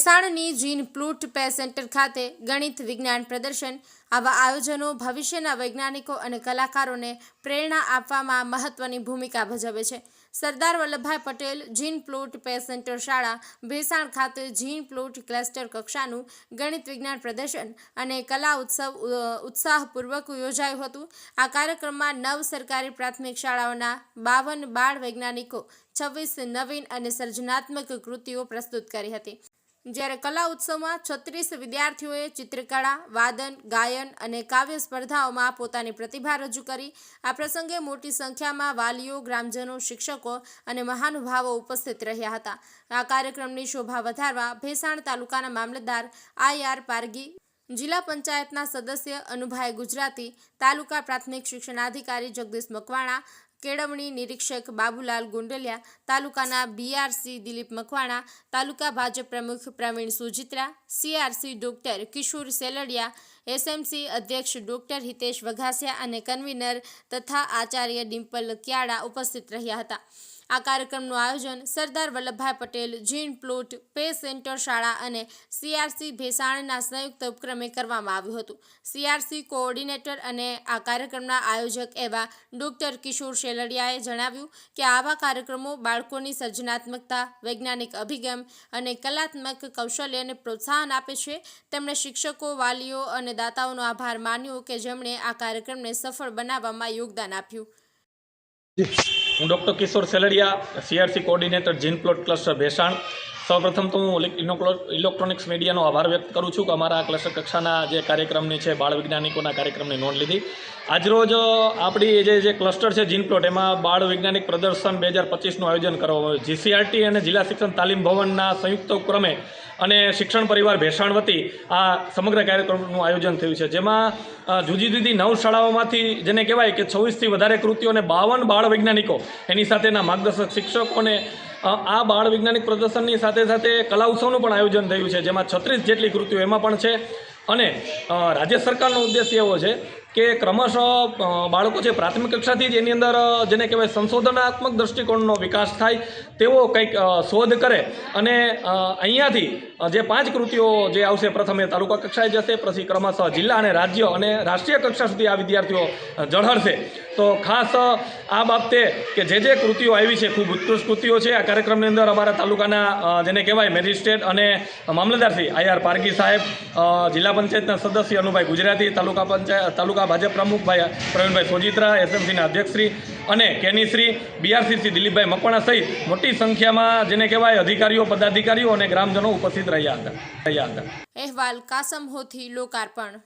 ભેસાણની જીન plot pay centre ખાતે ગણિત, વિજ્ઞાન પ્રદર્શન, આવા આયોજનો ભવિષ્યના વૈજ્ઞાનિકો અને કલાકારોને પ્રેરણા આપવામાં મહત્વની ભૂમિકા ભજવે છે. Sardar Vallabhbhai Patel gin plot pay centre શાળા ભેસાણ ખાતે જીન પ્લુટ ક્લસ્ટર કક્ષાનું ગણિત, વિજ્ઞાન પ્રદર્શન અને કલા ઉત્સવ ઉત્સાહપૂર્વક યોજાયું હતું. આ કાર્યક્રમમાં નવ સરકારી પ્રાથમિક શાળાઓના બાવન બાળ વૈજ્ઞાનિકો, છવ્વીસ નવીન અને સર્જનાત્મક કૃતિઓ પ્રસ્તુત કરી હતી. જ્યારે કલા ઉત્સવમાં છત્રીસ વિદ્યાર્થીઓએ ચિત્રકળા, વાદન, ગાયન અને કાવ્ય સ્પર્ધાઓમાં પોતાની પ્રતિભા રજૂ કરી. આ પ્રસંગે મોટી સંખ્યામાં વાલીઓ, ગ્રામજનો, શિક્ષકો અને મહાનુભાવો ઉપસ્થિત રહ્યા હતા. આ કાર્યક્રમની શોભા વધારવા ભેસાણ તાલુકાના મામલતદાર આઈ આર પારગી, જિલ્લા પંચાયતના સદસ્ય અનુભાઈ ગુજરાતી, તાલુકા પ્રાથમિક શિક્ષણાધિકારી જગદીશ મકવાણા કેળવણી નિરીક્ષક બાબુલાલ ગુંડલિયા, તાલુકાના બીઆરસી દિલીપ મકવાણા, તાલુકા ભાજપ પ્રમુખ Pravin Sujitra, CRC doctor Kishor Seldiya, SMC અધ્યક્ષ ડોક્ટર હિતેશ વઘાસિયા અને કન્વીનર તથા આચાર્ય ડિમ્પલ ક્યાડા ઉપસ્થિત રહ્યા હતા. આ કાર્યક્રમનું આયોજન Sardar Vallabhbhai Patel, gin plot, pay centre શાળા અને સીઆરસી ભેસાણના સંયુક્ત ઉપક્રમે કરવામાં આવ્યું હતું. સીઆરસી કોઓર્ડિનેટર અને આ કાર્યક્રમના આયોજક એવા ડોક્ટર કિશોર શેલડિયાએ જણાવ્યું કે આવા કાર્યક્રમો બાળકોની સર્જનાત્મકતા, વૈજ્ઞાનિક અભિગમ અને કલાત્મક કૌશલ્યને પ્રોત્સાહન આપે છે. તેમણે શિક્ષકો, વાલીઓ અને દાતાઓનો આભાર માન્યો કે જેમણે આ કાર્યક્રમને સફળ બનાવવામાં યોગદાન આપ્યું. હું doctor Kishor Seldiya CRC coordinator gin plot cluster Bhesan. સૌપ્રથમ તો હું ઇલેક્ટ્રોનિક્સ મીડિયાનો આભાર વ્યક્ત કરું છું કે અમારા આ ક્લસ્ટર કક્ષાના જે કાર્યક્રમની છે, બાળ વૈજ્ઞાનિકોના કાર્યક્રમની નોંધ લીધી. આજરોજ આપણી જે જે ક્લસ્ટર છે, જીન પ્લોટ, એમાં બાળ વૈજ્ઞાનિક પ્રદર્શન બે હજાર પચીસનું આયોજન કરવામાં આવ્યું. જીસીઆરટી અને જિલ્લા શિક્ષણ તાલીમ ભવનના સંયુક્ત ઉપક્રમે અને શિક્ષણ પરિવાર ભેસાણ વતી આ સમગ્ર કાર્યક્રમનું આયોજન થયું છે. જેમાં જુદી જુદી નવ શાળાઓમાંથી જેને કહેવાય કે છવ્વીસથી વધારે કૃતિઓ અને બાવન બાળ વૈજ્ઞાનિકો, એની સાથેના માર્ગદર્શક શિક્ષકોને અને આ બાળ વૈજ્ઞાનિક પ્રદર્શનની સાથે સાથે કલા ઉત્સવનું પણ આયોજન થયું છે. જેમાં છત્રીસ જેટલી કૃતિઓ એમાં પણ છે. અને રાજ્ય સરકારનો ઉદ્દેશ એવો છે કે ક્રમશઃ બાળકો છે પ્રાથમિક કક્ષાથી જ એની અંદર જેને કહેવાય સંશોધનાત્મક દૃષ્ટિકોણનો વિકાસ થાય તેવો કંઈક શોધ કરે અને અહીંયાથી જે પાંચ કૃતિઓ જે આવશે, પ્રથમ તાલુકા કક્ષાએ જશે, પછી ક્રમશઃ જિલ્લા અને રાજ્ય અને રાષ્ટ્રીય કક્ષા સુધી આ વિદ્યાર્થીઓ ઝળહળશે. તો ખાસ આ બાબતે કે જે જે કૃતિઓ આવી છે, ખૂબ ઉત્કૃષ્ટ કૃતિઓ છે, આ કાર્યક્રમની અંદર અમારા તાલુકાના જેને કહેવાય મેજિસ્ટ્રેટ અને મામલતદારશ્રી આઈ આર પારગી સાહેબ જિલ્લા પંચાયતના સદસ્ય અનુભાઈ ગુજરાતી, તાલુકા પંચાયત તાલુકા ભાજપ પ્રમુખ ભાઈ પ્રવીણભાઈ સોજિત્રા, એસએમસીના અધ્યક્ષશ્રી અને કેનીશ્રી, બીઆરસીસી દિલીપભાઈ મકવાણા સહિત મોટી સંખ્યામાં જેને કહેવાય અધિકારીઓ, પદાધિકારીઓ અને ગ્રામજનો ઉપસ્થિત રહ્યા હતા. રહ્યા હતા. અહેવાલ કાસમ લોકાર્પણ.